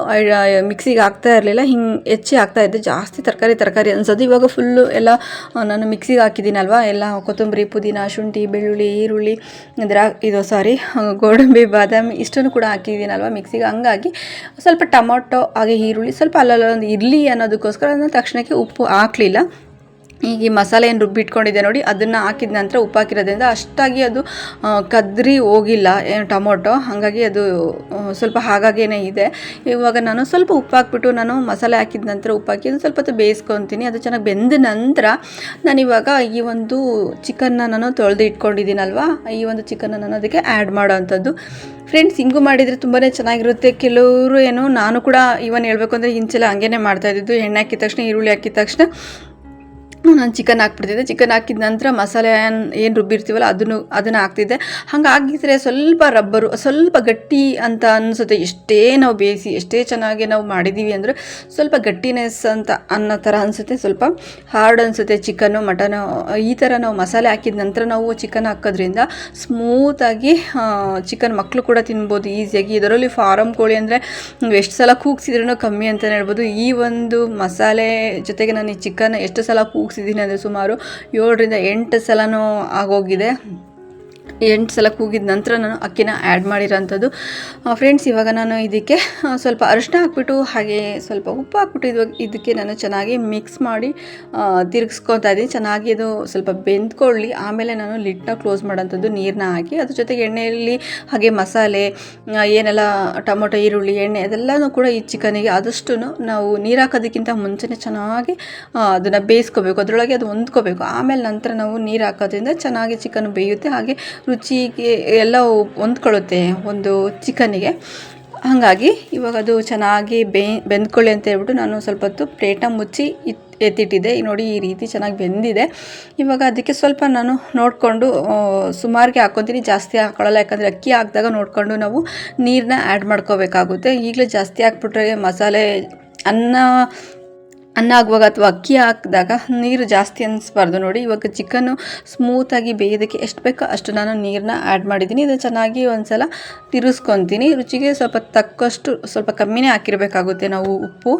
ಮಿಕ್ಸಿಗೆ ಹಾಕ್ತಾ ಇರಲಿಲ್ಲ. ಹಿಂಗೆ ಹೆಚ್ಚಿ ಇದ್ದೆ. ಜಾಸ್ತಿ ತರಕಾರಿ ತರಕಾರಿ ಅನ್ಸೋದು. ಇವಾಗ ಫುಲ್ಲು ಎಲ್ಲ ನಾನು ಮಿಕ್ಸಿಗೆ ಹಾಕಿದ್ದೀನಲ್ವ? ಎಲ್ಲ ಕೊತ್ತಂಬರಿ, ಪುದೀನ, ಶುಂಠಿ, ಬೆಳ್ಳುಳ್ಳಿ, ಈರುಳ್ಳಿ ದ್ರಾ ಇದು ಸಾರಿ ಗೋಡಂಬಿ, ಬಾದಾಮಿ ಇಷ್ಟನ್ನು ಕೂಡ ಹಾಕಿದ್ದೀನಲ್ವ ಮಿಕ್ಸಿಗೆ ಹಂಗಾಗಿ ಸ್ವಲ್ಪ ಟೊಮೊಟೊ, ಹಾಗೆ ಈರುಳ್ಳಿ ಸ್ವಲ್ಪ ಅಲ್ಲಲ್ಲೊಂದು ಇರಲಿ ಅನ್ನೋದಕ್ಕೋಸ್ಕರ ಅದನ್ನ ತಕ್ಷಣಕ್ಕೆ ಉಪ್ಪು ಹಾಕಲಿಲ್ಲ. ಈಗ ಈ ಮಸಾಲೆ ಏನು ರುಬ್ಬಿಟ್ಕೊಂಡಿದ್ದೆ ನೋಡಿ, ಅದನ್ನು ಹಾಕಿದ ನಂತರ ಉಪ್ಪು ಹಾಕಿರೋದ್ರಿಂದ ಅಷ್ಟಾಗಿ ಅದು ಕದ್ರಿ ಹೋಗಿಲ್ಲ ಏನು ಟೊಮೊಟೊ. ಹಾಗಾಗಿ ಅದು ಸ್ವಲ್ಪ ಹಾಗಾಗೇ ಇದೆ. ಇವಾಗ ನಾನು ಸ್ವಲ್ಪ ಉಪ್ಪು ಹಾಕ್ಬಿಟ್ಟು ನಾನು ಮಸಾಲೆ ಹಾಕಿದ ನಂತರ ಉಪ್ಪಾಕಿ ಅದು ಸ್ವಲ್ಪ ಹೊತ್ತು ಬೇಯಿಸ್ಕೊತೀನಿ. ಅದು ಚೆನ್ನಾಗಿ ಬೆಂದ ನಂತರ ನಾನಿವಾಗ ಈ ಒಂದು ಚಿಕನ್ನ ನಾನು ತೊಳೆದು ಇಟ್ಕೊಂಡಿದ್ದೀನಲ್ವಾ, ಈ ಒಂದು ಚಿಕನ್ನ ನಾನು ಅದಕ್ಕೆ ಆ್ಯಡ್ ಮಾಡೋ ಅಂಥದ್ದು ಫ್ರೆಂಡ್ಸ್ ಹಿಂಗೂ ಮಾಡಿದರೆ ತುಂಬಾ ಚೆನ್ನಾಗಿರುತ್ತೆ. ಕೆಲವರು ಏನು, ನಾನು ಕೂಡ ಇವನ್ ಹೇಳಬೇಕು ಅಂದರೆ ಹಿಂಚೆಲ್ಲ ಹಂಗೇನೆ ಮಾಡ್ತಾಯಿದ್ದು ಎಣ್ಣೆ ಹಾಕಿದ ತಕ್ಷಣ, ಈರುಳ್ಳಿ ಹಾಕಿದ ತಕ್ಷಣ. ನಾನು ಚಿಕನ್ ಹಾಕ್ಬಿಡ್ತಿದ್ದೆ. ಚಿಕನ್ ಹಾಕಿದ ನಂತರ ಮಸಾಲೆ ಏನು ರುಬ್ಬಿರ್ತೀವಲ್ಲ ಅದನ್ನು ಅದನ್ನು ಹಾಕ್ತಿದ್ದೆ. ಹಾಗಾಗಿದ್ರೆ ಸ್ವಲ್ಪ ರಬ್ಬರು ಸ್ವಲ್ಪ ಗಟ್ಟಿ ಅಂತ ಅನಿಸುತ್ತೆ. ಎಷ್ಟೇ ನಾವು ಬೇಯಿಸಿ, ಎಷ್ಟೇ ಚೆನ್ನಾಗಿ ನಾವು ಮಾಡಿದ್ದೀವಿ ಅಂದರೆ ಸ್ವಲ್ಪ ಗಟ್ಟಿನೆಸ್ ಅಂತ ಅನ್ನೋ ಥರ ಅನಿಸುತ್ತೆ. ಸ್ವಲ್ಪ ಹಾರ್ಡ್ ಅನಿಸುತ್ತೆ ಚಿಕನ್ನು ಮಟನು ಈ ಥರ ನಾವು ಮಸಾಲೆ ಹಾಕಿದ ನಂತರ ನಾವು ಚಿಕನ್ ಹಾಕೋದ್ರಿಂದ ಸ್ಮೂತಾಗಿ ಚಿಕನ್ ಮಕ್ಕಳು ಕೂಡ ತಿನ್ಬೋದು ಈಸಿಯಾಗಿ ಇದರಲ್ಲಿ ಫಾರಮ್ ಕೋಳಿ ಅಂದರೆ ಎಷ್ಟು ಸಲ ಕೂಗ್ಸಿದ್ರೂ ಕಮ್ಮಿ ಅಂತಲೇ ಹೇಳ್ಬೋದು. ಈ ಒಂದು ಮಸಾಲೆ ಜೊತೆಗೆ ನಾನು ಈ ಚಿಕನ್ ಎಷ್ಟು ಸಲ ಕೂಗ್ಸಿದ್ದೀನಿ ಅಂದರೆ ಸುಮಾರು ಏಳರಿಂದ ಎಂಟು ಸಲನೂ ಆಗೋಗಿದೆ. ಎಂಟು ಸಲ ಕೂಗಿದ ನಂತರ ನಾನು ಅಕ್ಕಿನ ಆ್ಯಡ್ ಮಾಡಿರೋಂಥದ್ದು. ಫ್ರೆಂಡ್ಸ್ ಇವಾಗ ನಾನು ಇದಕ್ಕೆ ಸ್ವಲ್ಪ ಅರಿಶಿನ ಹಾಕ್ಬಿಟ್ಟು ಹಾಗೆ ಸ್ವಲ್ಪ ಉಪ್ಪು ಹಾಕ್ಬಿಟ್ಟು ಇದು ಇದಕ್ಕೆ ನಾನು ಚೆನ್ನಾಗಿ ಮಿಕ್ಸ್ ಮಾಡಿ ತಿರುಗಿಸ್ಕೊತಾ ಇದ್ದೀನಿ. ಚೆನ್ನಾಗಿ ಅದು ಸ್ವಲ್ಪ ಬೆಂದ್ಕೊಳ್ಳಿ. ಆಮೇಲೆ ನಾನು ಲಿಡ್ನ ಕ್ಲೋಸ್ ಮಾಡೋಂಥದ್ದು ನೀರನ್ನ ಹಾಕಿ, ಅದ್ರ ಜೊತೆಗೆ ಎಣ್ಣೆಯಲ್ಲಿ ಹಾಗೆ ಮಸಾಲೆ ಏನೆಲ್ಲ ಟೊಮೊಟೊ, ಈರುಳ್ಳಿ, ಎಣ್ಣೆ ಅದೆಲ್ಲನೂ ಕೂಡ ಈ ಚಿಕನಿಗೆ ಆದಷ್ಟು ನಾವು ನೀರು ಹಾಕೋದಕ್ಕಿಂತ ಮುಂಚೆನೇ ಚೆನ್ನಾಗಿ ಅದನ್ನು ಬೇಯಿಸ್ಕೋಬೇಕು. ಅದರೊಳಗೆ ಅದು ಹೊಂದ್ಕೋಬೇಕು. ಆಮೇಲೆ ನಂತರ ನಾವು ನೀರು ಹಾಕೋದ್ರಿಂದ ಚೆನ್ನಾಗಿ ಚಿಕನ್ ಬೇಯುತ್ತೆ. ಹಾಗೆ ರುಚಿಗೆ ಎಲ್ಲ ಹೊಂದ್ಕೊಳ್ಳುತ್ತೆ ಒಂದು ಚಿಕನ್ನಿಗೆ. ಹಾಗಾಗಿ ಇವಾಗ ಅದು ಚೆನ್ನಾಗಿ ಬೆಂದ್ಕೊಳ್ಳಿ ಅಂತ ಹೇಳ್ಬಿಟ್ಟು ನಾನು ಸ್ವಲ್ಪ ಹೊತ್ತು ಪ್ಲೇಟ ಮುಚ್ಚಿ ಎತ್ತಿಟ್ಟಿದ್ದೆ. ನೋಡಿ ಈ ರೀತಿ ಚೆನ್ನಾಗಿ ಬೆಂದಿದೆ. ಇವಾಗ ಅದಕ್ಕೆ ಸ್ವಲ್ಪ ನಾನು ನೋಡಿಕೊಂಡು ಸುಮಾರಿಗೆ ಹಾಕ್ಕೊತೀನಿ ಜಾಸ್ತಿ ಹಾಕೊಳ್ಳಲ್ಲ. ಯಾಕಂದರೆ ಅಕ್ಕಿ ಹಾಕಿದಾಗ ನೋಡಿಕೊಂಡು ನಾವು ನೀರನ್ನ ಆ್ಯಡ್ ಮಾಡ್ಕೋಬೇಕಾಗುತ್ತೆ. ಈಗಲೇ ಜಾಸ್ತಿ ಹಾಕ್ಬಿಟ್ರೆ ಮಸಾಲೆ, ಅನ್ನ ಅನ್ನ ಆಗುವಾಗ ಅಥವಾ ಅಕ್ಕಿ ಹಾಕಿದಾಗ ನೀರು ಜಾಸ್ತಿ ಅನ್ನಿಸ್ಬಾರ್ದು. ನೋಡಿ, ಇವಾಗ ಚಿಕನ್ನು ಸ್ಮೂತಾಗಿ ಬೇಯೋದಕ್ಕೆ ಎಷ್ಟು ಬೇಕೋ ಅಷ್ಟು ನಾನು ನೀರನ್ನ ಆ್ಯಡ್ ಮಾಡಿದ್ದೀನಿ. ಇದು ಚೆನ್ನಾಗಿ ಒಂದು ಸಲ ತಿರುಗಿಸ್ಕೊತೀನಿ ರುಚಿಗೆ ಸ್ವಲ್ಪ ತಕ್ಕಷ್ಟು, ಸ್ವಲ್ಪ ಕಮ್ಮಿನೇ ಹಾಕಿರಬೇಕಾಗುತ್ತೆ ನಾವು ಉಪ್ಪು.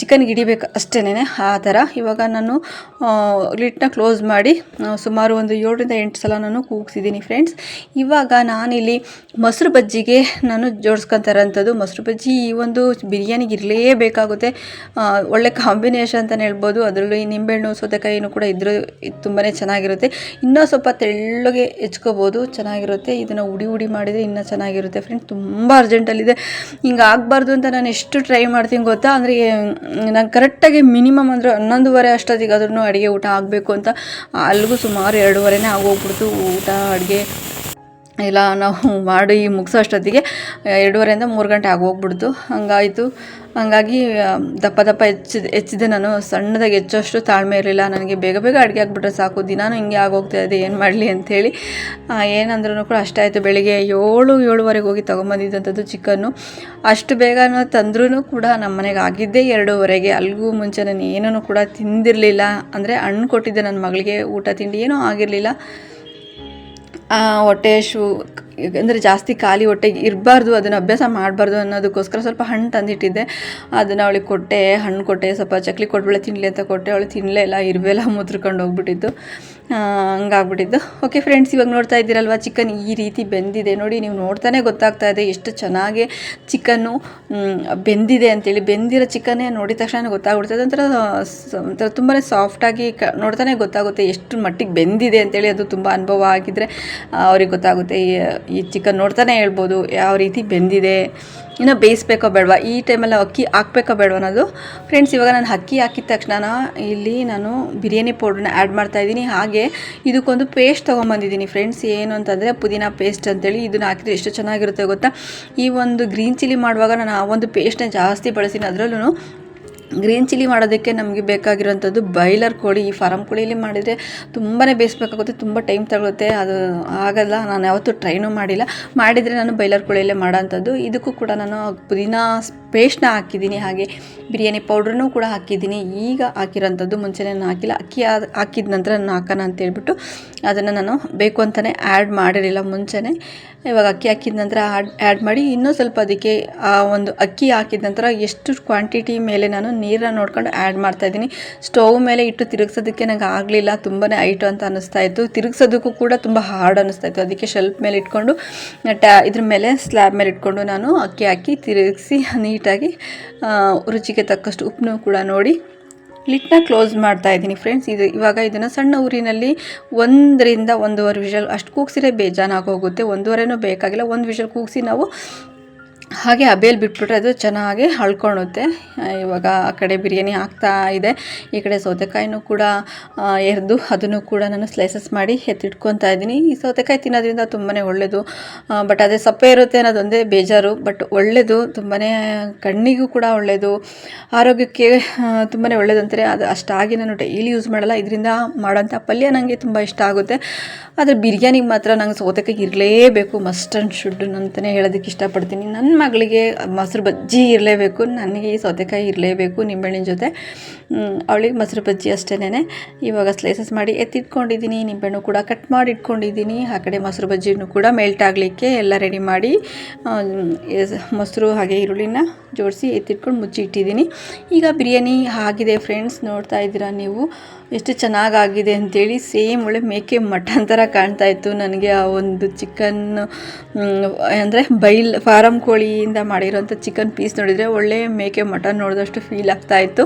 ಚಿಕನ್ಗೆ ಹಿಡಿಬೇಕು ಅಷ್ಟೇನೆ ಆ ಥರ ಇವಾಗ ನಾನು ಲಿಟ್ನ ಕ್ಲೋಸ್ ಮಾಡಿ ಸುಮಾರು ಒಂದು ಏಳರಿಂದ ಎಂಟು ಸಲ ನಾನು ಕೂಗಿಸಿದ್ದೀನಿ ಫ್ರೆಂಡ್ಸ್ ಇವಾಗ ನಾನಿಲ್ಲಿ ಮೊಸರು ಬಜ್ಜಿಗೆ ನಾನು ಜೋಡಿಸ್ಕೊತಾರಂಥದ್ದು ಮೊಸರು ಬಜ್ಜಿ ಈ ಒಂದು ಬಿರಿಯಾನಿಗೆ ಇರಲೇಬೇಕಾಗುತ್ತೆ ಒಳ್ಳೆ ಒಳ್ಳೆ ಕಾಂಬಿನೇಷನ್ ಅಂತಲೇ ಹೇಳ್ಬೋದು. ಅದರಲ್ಲೂ ಈ ನಿಂಬೆಹಣ್ಣು, ಸೌತೆಕಾಯಿನೂ ಕೂಡ ಇದ್ರೆ ತುಂಬಾ ಚೆನ್ನಾಗಿರುತ್ತೆ. ಇನ್ನೂ ಸ್ವಲ್ಪ ತೆಳ್ಳಗೆ ಹೆಚ್ಕೋಬೋದು, ಚೆನ್ನಾಗಿರುತ್ತೆ. ಇದನ್ನು ಉಡಿ ಉಡಿ ಮಾಡಿದರೆ ಇನ್ನೂ ಚೆನ್ನಾಗಿರುತ್ತೆ. ಫ್ರೆಂಡ್ಸ್ ತುಂಬ ಅರ್ಜೆಂಟಲ್ಲಿದೆ ಹಿಂಗೆ ಆಗಬಾರ್ದು ಅಂತ ನಾನು ಎಷ್ಟು ಟ್ರೈ ಮಾಡ್ತೀನಿ ಗೊತ್ತಾ? ಅಂದರೆ, ನಾನು ಕರೆಕ್ಟಾಗಿ ಮಿನಿಮಮ್ ಅಂದರೆ ಹನ್ನೊಂದುವರೆ ಅಷ್ಟೊತ್ತಿಗೆ ಆದ್ರೂ ಅಡುಗೆ ಊಟ ಆಗಬೇಕು ಅಂತ. ಅಲ್ಲಿಗೂ ಸುಮಾರು ಎರಡೂವರೆನೇ ಆಗೋಗ್ಬಿಡ್ತು ಊಟ, ಅಡುಗೆ. ಇಲ್ಲ, ನಾವು ಮಾಡಿ ಮುಗಿಸೋ ಅಷ್ಟೊತ್ತಿಗೆ, ಎರಡೂವರೆಯಿಂದ ಮೂರು ಗಂಟೆ ಆಗೋಗ್ಬಿಡ್ತು ಹಂಗಾಯಿತು. ಹಂಗಾಗಿ ದಪ್ಪ ದಪ್ಪ ಹೆಚ್ಚಿದ, ಹೆಚ್ಚಿದೆ ನಾನು. ಸಣ್ಣದಾಗಿ ಹೆಚ್ಚೋಷ್ಟು ತಾಳ್ಮೆ ಇರಲಿಲ್ಲ. ನನಗೆ ಬೇಗ ಬೇಗ ಅಡುಗೆ ಆಗಿಬಿಟ್ರೆ ಸಾಕು. ದಿನಾನು ಹಿಂಗೆ ಆಗೋಗ್ತಾ ಇದೆ. ಏನು ಮಾಡಲಿ ಅಂಥೇಳಿ. ಏನಂದ್ರೂ ಕೂಡ ಅಷ್ಟಾಯಿತು ಬೆಳಿಗ್ಗೆ ಏಳು, ಏಳುವರೆಗೆ ಹೋಗಿ ತೊಗೊಂಬಂದಿದ್ದಂಥದ್ದು ಚಿಕನ್ನು. ಅಷ್ಟು ಬೇಗ ತಂದ್ರೂ ಕೂಡ ನಮ್ಮ ಮನೆಗೆ ಆಗಿದ್ದೇ ಎರಡೂವರೆಗೆ. ಅಲ್ಲಿಗೂ ಮುಂಚೆ ನಾನು ಏನೂ ಕೂಡ ತಿಂದಿರಲಿಲ್ಲ. ಅಂದರೆ ಹಣ್ಣು ಕೊಟ್ಟಿದ್ದೆ ನನ್ನ ಮಗಳಿಗೆ ಊಟ ತಿಂಡಿ ಏನೂ ಆಗಿರಲಿಲ್ಲ. ಹೊಟ್ಟೆ ಶೂ, ಅಂದರೆ ಜಾಸ್ತಿ ಖಾಲಿ ಹೊಟ್ಟೆಗೆ ಇರಬಾರ್ದು, ಅದನ್ನು ಅಭ್ಯಾಸ ಮಾಡಬಾರ್ದು ಅನ್ನೋದಕ್ಕೋಸ್ಕರ ಸ್ವಲ್ಪ ಹಣ್ಣು ತಂದಿಟ್ಟಿದ್ದೆ. ಅದನ್ನು ಅವಳಿಗೆ ಕೊಟ್ಟೆ, ಹಣ್ಣು ಕೊಟ್ಟೆ, ಸ್ವಲ್ಪ ಚಕ್ಲಿ ಕೊಟ್ಬಿಳೆ ತಿನ್ನಲಿ ಅಂತ ಕೊಟ್ಟೆ, ಅವಳು ತಿನ್ನಲೇ ಇಲ್ಲ, ಇರುವೆಲ್ಲ ಮುದ್ರಕೊಂಡು ಹೋಗ್ಬಿಟ್ಟಿತ್ತು. ಹಂಗಾಗ್ಬಿಟ್ಟಿದ್ದು. ಓಕೆ ಫ್ರೆಂಡ್ಸ್ ಇವಾಗ ನೋಡ್ತಾ ಇದ್ದೀರಲ್ವ ಚಿಕನ್ ಈ ರೀತಿ ಬೆಂದಿದೆ. ನೋಡಿ, ನೀವು ನೋಡ್ತಾನೆ ಗೊತ್ತಾಗ್ತಾ ಇದೆ ಎಷ್ಟು ಚೆನ್ನಾಗಿ ಚಿಕನ್ನು ಬೆಂದಿದೆ ಅಂತೇಳಿ. ಬೆಂದಿರೋ ಚಿಕನ್ನೇ ನೋಡಿದ ತಕ್ಷಣ ಗೊತ್ತಾಗ್ಬಿಡ್ತದೆ ಒಂಥರ ಒಂಥರ ತುಂಬಾ ಸಾಫ್ಟಾಗಿ ಕ, ನೋಡ್ತಾನೆ ಗೊತ್ತಾಗುತ್ತೆ ಎಷ್ಟು ಮಟ್ಟಿಗೆ ಬೆಂದಿದೆ ಅಂತೇಳಿ. ಅದು ತುಂಬ ಅನುಭವ ಆಗಿದ್ದರೆ ಅವ್ರಿಗೆ ಗೊತ್ತಾಗುತ್ತೆ. ಈ ಚಿಕನ್ ನೋಡ್ತಾನೆ ಹೇಳ್ಬೋದು, ಯಾವ ರೀತಿ ಬೆಂದಿದೆ. ಇನ್ನು ಬೇಯಿಸ್ಬೇಕೋ ಬೇಡವಾ? ಈ ಟೈಮಲ್ಲಿ ಅಕ್ಕಿ ಹಾಕ್ಬೇಕೋ ಬೇಡವಾ ಅನ್ನೋದು? ಫ್ರೆಂಡ್ಸ್ ಇವಾಗ ನಾನು ಅಕ್ಕಿ ಹಾಕಿದ ತಕ್ಷಣ ಇಲ್ಲಿ ನಾನು ಬಿರಿಯಾನಿ ಪೌಡ್ರನ್ನ ಆ್ಯಡ್ ಮಾಡ್ತಾ ಇದ್ದೀನಿ. ಹಾಗೆ ಇದಕ್ಕೊಂದು ಪೇಸ್ಟ್ ತೊಗೊಂಬಂದಿದ್ದೀನಿ. ಫ್ರೆಂಡ್ಸ್ ಏನು ಅಂತಂದರೆ ಪುದೀನ ಪೇಸ್ಟ್ ಅಂತೇಳಿ ಇದನ್ನು ಹಾಕಿದ್ರೆ ಎಷ್ಟು ಚೆನ್ನಾಗಿರುತ್ತೆ ಗೊತ್ತಾ? ಈ ಒಂದು ಗ್ರೀನ್ ಚಿಲ್ಲಿ ಮಾಡುವಾಗ ನಾನು ಆ ಒಂದು ಪೇಸ್ಟ್ನ ಜಾಸ್ತಿ ಬಳಸಿನ ಅದರಲ್ಲೂ ಗ್ರೀನ್ ಚಿಲ್ಲಿ ಮಾಡೋದಕ್ಕೆ ನಮಗೆ ಬೇಕಾಗಿರೋಂಥದ್ದು ಬಾಯ್ಲರ್ ಕೋಳಿ. ಈ ಫಾರಮ್ ಕೋಳಿಲಿ ಮಾಡಿದರೆ ತುಂಬಾ ಬೇಯಿಸ್ಬೇಕಾಗುತ್ತೆ, ತುಂಬ ಟೈಮ್ ತಗೊಳುತ್ತೆ. ಅದು ಆಗಲ್ಲ, ನಾನು ಯಾವತ್ತೂ ಟ್ರೈನೂ ಮಾಡಿಲ್ಲ. ಮಾಡಿದರೆ ನಾನು ಬಾಯ್ಲರ್ ಕೋಳಿಯಲ್ಲೇ ಮಾಡೋಂಥದ್ದು. ಇದಕ್ಕೂ ಕೂಡ ನಾನು ಪುದೀನಾ ಪೇಸ್ಟ್ನ ಹಾಕಿದ್ದೀನಿ, ಹಾಗೆ ಬಿರಿಯಾನಿ ಪೌಡ್ರನ್ನೂ ಕೂಡ ಹಾಕಿದ್ದೀನಿ. ಈಗ ಹಾಕಿರೋಂಥದ್ದು ಮುಂಚೆ ನಾನು ಹಾಕಿಲ್ಲ. ಅಕ್ಕಿ ಹಾಕಿದ ನಂತರ ನಾನು ಹಾಕೋಣ ಅಂತೇಳ್ಬಿಟ್ಟು ಅದನ್ನು ನಾನು ಬೇಕು ಅಂತಲೇ ಆ್ಯಡ್ ಮಾಡಿರಲಿಲ್ಲ ಮುಂಚೆನೇ. ಇವಾಗ ಅಕ್ಕಿ ಹಾಕಿದ ನಂತರ ಆಡ್ ಆ್ಯಡ್ ಮಾಡಿ ಇನ್ನೂ ಸ್ವಲ್ಪ ಅದಕ್ಕೆ ಆ ಒಂದು ಅಕ್ಕಿ ಹಾಕಿದ ನಂತರ ಎಷ್ಟು ಕ್ವಾಂಟಿಟಿ ಮೇಲೆ ನಾನು ನೀರನ್ನ ನೋಡ್ಕೊಂಡು ಆ್ಯಡ್ ಮಾಡ್ತಾಯಿದ್ದೀನಿ ಸ್ಟವ್ ಮೇಲೆ ಇಟ್ಟು ತಿರುಗ್ಸೋದಕ್ಕೆ ನಂಗೆ ಆಗಲಿಲ್ಲ. ತುಂಬಾ ಐಟು ಅಂತ ಅನ್ನಿಸ್ತಾ ಇತ್ತು. ತಿರುಗ್ಸೋದಕ್ಕೂ ಕೂಡ ತುಂಬ ಹಾರ್ಡ್ ಅನ್ನಿಸ್ತಾ ಇತ್ತು. ಅದಕ್ಕೆ ಶೆಲ್ಫ್ ಮೇಲೆ ಇಟ್ಕೊಂಡು ಟ್ಯಾ ಇದ್ರ ಮೇಲೆ ಸ್ಲ್ಯಾಬ್ ಮೇಲೆ ಇಟ್ಕೊಂಡು ನಾನು ಅಕ್ಕಿ ಹಾಕಿ ತಿರುಗಿಸಿ ನೀಟಾಗಿ ರುಚಿಗೆ ತಕ್ಕಷ್ಟು ಉಪ್ಪನ್ನು ಕೂಡ ನೋಡಿ ಲಿಟ್ನ ಕ್ಲೋಸ್ ಮಾಡ್ತಾ ಇದ್ದೀನಿ ಫ್ರೆಂಡ್ಸ್ ಇದು ಇವಾಗ ಇದನ್ನು ಸಣ್ಣ ಊರಿನಲ್ಲಿ ಒಂದರಿಂದ ಒಂದೂವರೆ ವಿಷಲ್ ಅಷ್ಟು ಕೂಗಿಸಿದ್ರೆ ಬೇಜಾನಾಗೋಗುತ್ತೆ ಒಂದೂವರೆನೂ ಬೇಕಾಗಿಲ್ಲ. ಒಂದು ವಿಷಲ್ ಕೂಗಿಸಿ ನಾವು ಹಾಗೆ ಹಬೆಯಲ್ಲಿ ಬಿಟ್ಬಿಟ್ರೆ ಅದು ಚೆನ್ನಾಗಿ ಅಳ್ಕೊಳುತ್ತೆ ಇವಾಗ ಆ ಕಡೆ ಬಿರಿಯಾನಿ ಆಗ್ತಾ ಇದೆ. ಈ ಕಡೆ ಸೌತೆಕಾಯಿನೂ ಕೂಡ ಎರೆದು ಅದನ್ನು ಕೂಡ ನಾನು ಸ್ಲೈಸಸ್ ಮಾಡಿ ಎತ್ತಿಟ್ಕೊತಾ ಇದ್ದೀನಿ. ಈ ಸೌತೆಕಾಯಿ ತಿನ್ನೋದ್ರಿಂದ ತುಂಬಾ ಒಳ್ಳೆಯದು ಬಟ್ ಅದೇ ಸಪ್ಪೆ ಇರುತ್ತೆ ಅನ್ನೋದೊಂದೇ ಬೇಜಾರು. ಬಟ್ ಒಳ್ಳೆಯದು ತುಂಬಾ ಕಣ್ಣಿಗೂ ಕೂಡ ಒಳ್ಳೆಯದು ಆರೋಗ್ಯಕ್ಕೆ ತುಂಬಾ ಒಳ್ಳೆಯದು ಅಂತಾರೆ. ಅದು ಅಷ್ಟಾಗಿ ನಾನು ಡೈಲಿ ಯೂಸ್ ಮಾಡಲ್ಲ. ಇದರಿಂದ ಮಾಡೋಂಥ ಪಲ್ಯ ನನಗೆ ತುಂಬ ಇಷ್ಟ ಆಗುತ್ತೆ. ಆದರೆ ಬಿರಿಯಾನಿಗೆ ಮಾತ್ರ ನಂಗೆ ಸೌತೆಕಾಯಿ ಇರಲೇಬೇಕು. ಮಸ್ಟ್ ಆ್ಯಂಡ್ ಶುಡ್ ಅಂತಲೇ ಹೇಳೋದಕ್ಕೆ ಇಷ್ಟಪಡ್ತೀನಿ. ನನ್ನ ಮಗಳಿಗೆ ಮೊಸರು ಬಜ್ಜಿ ಇರಲೇಬೇಕು, ನನಗೆ ಈ ಸೌತೆಕಾಯಿ ಇರಲೇಬೇಕು ನಿಂಬೆಹಣ್ಣಿನ ಜೊತೆ. ಅವಳಿಗೆ ಮೊಸರು ಬಜ್ಜಿ ಅಷ್ಟೇನೆ ಇವಾಗ ಸ್ಲೈಸಸ್ ಮಾಡಿ ಎತ್ತಿಟ್ಕೊಂಡಿದ್ದೀನಿ, ನಿಂಬೆಹಣ್ಣು ಕೂಡ ಕಟ್ ಮಾಡಿ ಇಟ್ಕೊಂಡಿದ್ದೀನಿ ಆ ಕಡೆ ಮೊಸರು ಬಜ್ಜಿನೂ ಕೂಡ ಮೆಲ್ಟ್ ಆಗಲಿಕ್ಕೆ ಎಲ್ಲ ರೆಡಿ ಮಾಡಿ ಮೊಸರು ಹಾಗೆ ಈರುಳ್ಳಿನ ಜೋಡಿಸಿ ಎತ್ತಿಟ್ಕೊಂಡು ಮುಚ್ಚಿ ಇಟ್ಟಿದ್ದೀನಿ. ಈಗ ಬಿರಿಯಾನಿ ಆಗಿದೆ ಫ್ರೆಂಡ್ಸ್ ನೋಡ್ತಾ ಇದ್ದೀರಾ ನೀವು? ಎಷ್ಟು ಚೆನ್ನಾಗಾಗಿದೆ ಅಂತೇಳಿ ಸೇಮ್ ಒಳ್ಳೆ ಮೇಕೆ ಮಟನ್ ಥರ ಕಾಣ್ತಾ ಇತ್ತು. ನನಗೆ ಆ ಒಂದು ಚಿಕನ್ ಅಂದರೆ ಬೈಲ್ ಫಾರಮ್ ಕೋಳಿಯಿಂದ ಮಾಡಿರೋಂಥ ಚಿಕನ್ ಪೀಸ್ ನೋಡಿದರೆ ಒಳ್ಳೆ ಮೇಕೆ ಮಟನ್ ನೋಡಿದಷ್ಟು ಫೀಲ್ ಆಗ್ತಾ ಇತ್ತು.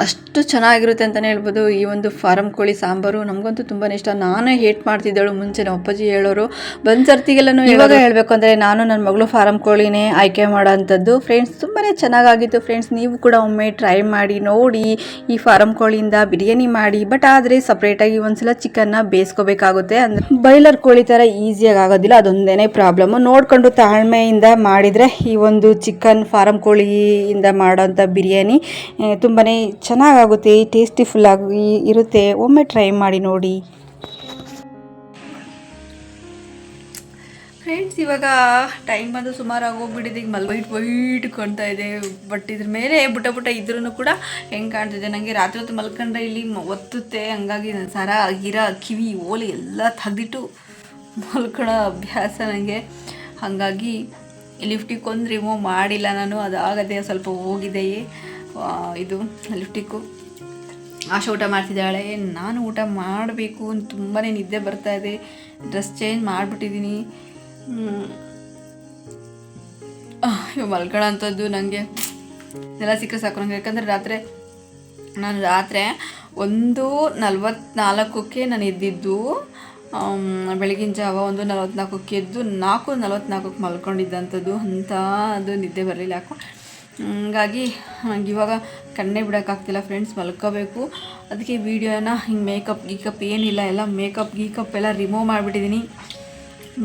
ಅಷ್ಟು ಚೆನ್ನಾಗಿರುತ್ತೆ ಅಂತಲೇ ಹೇಳ್ಬೋದು. ಈ ಒಂದು ಫಾರಮ್ ಕೋಳಿ ಸಾಂಬಾರು ನಮಗಂತೂ ತುಂಬಾ ಇಷ್ಟ. ನಾನೇ ಹೇಟ್ ಮಾಡ್ತಿದ್ದಳು ಮುಂಚೆ ನಮ್ಮ ಅಪ್ಪಾಜಿ ಹೇಳೋರು. ಬಂದು ಸರ್ತಿಗೆಲ್ಲನೂ ಇವಾಗ ಹೇಳಬೇಕು ಅಂದರೆ ನಾನು ನನ್ನ ಮಗಳು ಫಾರಮ್ ಕೋಳಿನೇ ಆಯ್ಕೆ ಮಾಡೋಂಥದ್ದು ಫ್ರೆಂಡ್ಸ್ ತುಂಬಾ ಚೆನ್ನಾಗಾಗಿತ್ತು. ಫ್ರೆಂಡ್ಸ್ ನೀವು ಕೂಡ ಒಮ್ಮೆ ಟ್ರೈ ಮಾಡಿ ನೋಡಿ ಈ ಫಾರಮ್ ಕೋಳಿಯಿಂದ ಬಿರಿಯಾನಿ ಮಾಡಿ. ಬಟ್ ಆದರೆ ಸಪ್ರೇಟಾಗಿ ಒಂದ್ಸಲ ಚಿಕನ್ನ ಬೇಯಿಸ್ಕೋಬೇಕಾಗುತ್ತೆ. ಅಂದರೆ ಬಾಯ್ಲರ್ ಕೋಳಿ ಥರ ಈಸಿಯಾಗಿ ಆಗೋದಿಲ್ಲ. ಅದೊಂದೇ ಪ್ರಾಬ್ಲಮ್ಮು ನೋಡಿಕೊಂಡು ತಾಳ್ಮೆಯಿಂದ ಮಾಡಿದರೆ ಈ ಒಂದು ಚಿಕನ್ ಫಾರಮ್ ಕೋಳಿಯಿಂದ ಮಾಡೋಂಥ ಬಿರಿಯಾನಿ ತುಂಬಾ ಚೆನ್ನಾಗಾಗುತ್ತೆ ಟೇಸ್ಟಿಫುಲ್ ಆಗಿ ಇರುತ್ತೆ. ಒಮ್ಮೆ ಟ್ರೈ ಮಾಡಿ ನೋಡಿ. ಫ್ರೆಂಡ್ಸ್ ಇವಾಗ ಟೈಮ್ ಬಂದು ಸುಮಾರು ಆಗೋಗ್ಬಿಟ್ಟಿದೆ. ಈಗ ಮಲ್ ವೈಟ್ ವೈಟ್ ಕಾಣ್ತಾ ಇದೆ. ಬಟ್ ಇದ್ರ ಮೇಲೆ ಬುಟ್ಟ ಬುಟ್ಟ ಇದ್ರೂ ಕೂಡ ಹೆಂಗೆ ಕಾಣ್ತಿದೆ ನನಗೆ ರಾತ್ರಿ ಹೊತ್ತು ಮಲ್ಕೊಂಡ್ರೆ ಇಲ್ಲಿ ಒತ್ತುತ್ತೆ. ಹಂಗಾಗಿ ಸರ ಗಿರ ಕಿವಿ ಓಲೆ ಎಲ್ಲ ತೆಗೆದಿಟ್ಟು ಮಲ್ಕೊಳ್ಳೋ ಅಭ್ಯಾಸ ನನಗೆ ಹಾಗಾಗಿ ಲಿಫ್ಟಿಗೆ ಕೊಂದು ರಿಮೂವ್ ಮಾಡಿಲ್ಲ ನಾನು. ಅದಾಗದೆ ಸ್ವಲ್ಪ ಹೋಗಿದೆ ಆ, ಇದು ಲಿಫ್ಟಿಕ್ಕು ಆಶಾ ಊಟ ಮಾಡ್ತಿದ್ದಾಳೆ. ನಾನು ಊಟ ಮಾಡಬೇಕು ಅಂತ ತುಂಬಾ ನಿದ್ದೆ ಬರ್ತಾ ಇದೆ. ಡ್ರೆಸ್ ಚೇಂಜ್ ಮಾಡಿಬಿಟ್ಟಿದ್ದೀನಿ. ಇವಾಗ ಮಲ್ಕೊಳ್ಳೋಂಥದ್ದು ನನಗೆ ಎಲ್ಲ ಸಿಕ್ಕರೆ ಸಾಕು ನನಗೆ ಯಾಕಂದರೆ ರಾತ್ರಿ, ನಾನು ರಾತ್ರಿ ಒಂದು ನಲ್ವತ್ನಾಲ್ಕಕ್ಕೆ ನಾನು ಎದ್ದಿದ್ದು. ಬೆಳಗಿನ ಜಾವ ಒಂದು ನಲ್ವತ್ನಾಲ್ಕಕ್ಕೆ ಎದ್ದು ನಾಲ್ಕು ನಲ್ವತ್ನಾಲ್ಕಕ್ಕೆ ಮಲ್ಕೊಂಡಿದ್ದಂಥದ್ದು. ಅಂತ ಅದು ನಿದ್ದೆ ಬರಲಿಲ್ಲ. ಯಾಕೋ ಹಂಗಾಗಿ, ನಂಗೆ ಇವಾಗ ಕಣ್ಣೇ ಬಿಡೋಕ್ಕಾಗ್ತಿಲ್ಲ ಫ್ರೆಂಡ್ಸ್ ಮಲ್ಕೋಬೇಕು. ಅದಕ್ಕೆ ವೀಡಿಯೋನ ಹಿಂಗೆ ಮೇಕಪ್ ಗೀಕಪ್ ಏನಿಲ್ಲ, ಎಲ್ಲ ಮೇಕಪ್ ಗೀಕಪ್ ಎಲ್ಲ ರಿಮೂವ್ ಮಾಡಿಬಿಟ್ಟಿದ್ದೀನಿ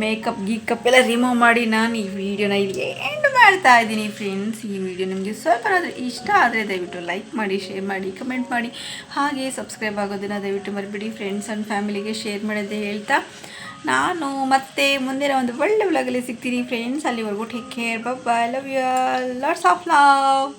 ಮೇಕಪ್ ಗೀಕಪ್ ಎಲ್ಲ ರಿಮೂವ್ ಮಾಡಿ ನಾನು ಈ ವಿಡಿಯೋನ ಇಲ್ಲಿ ಎಂಡ್ ಮಾಡ್ತಾ ಇದ್ದೀನಿ ಫ್ರೆಂಡ್ಸ್ ಈ ವಿಡಿಯೋ ನಿಮಗೆ ಸ್ವಲ್ಪನಾದರೂ ಇಷ್ಟ ಆದರೆ ದಯವಿಟ್ಟು ಲೈಕ್ ಮಾಡಿ ಶೇರ್ ಮಾಡಿ ಕಮೆಂಟ್ ಮಾಡಿ. ಹಾಗೆ ಸಬ್ಸ್ಕ್ರೈಬ್ ಆಗೋದನ್ನು ದಯವಿಟ್ಟು ಮರಿಬಿಡಿ ಫ್ರೆಂಡ್ಸ್ ಆ್ಯಂಡ್ ಫ್ಯಾಮಿಲಿಗೆ ಶೇರ್ ಮಾಡೋದೇ ಹೇಳ್ತಾ. ನಾನು ಮತ್ತೆ ಮುಂದಿನ ಒಂದು ಒಳ್ಳೆ ವ್ಲಾಗಲ್ಲಿ ಸಿಗ್ತೀನಿ ಫ್ರೆಂಡ್ಸ್ ಅಲ್ಲಿವರೆಗೂ take care bye love you lots of love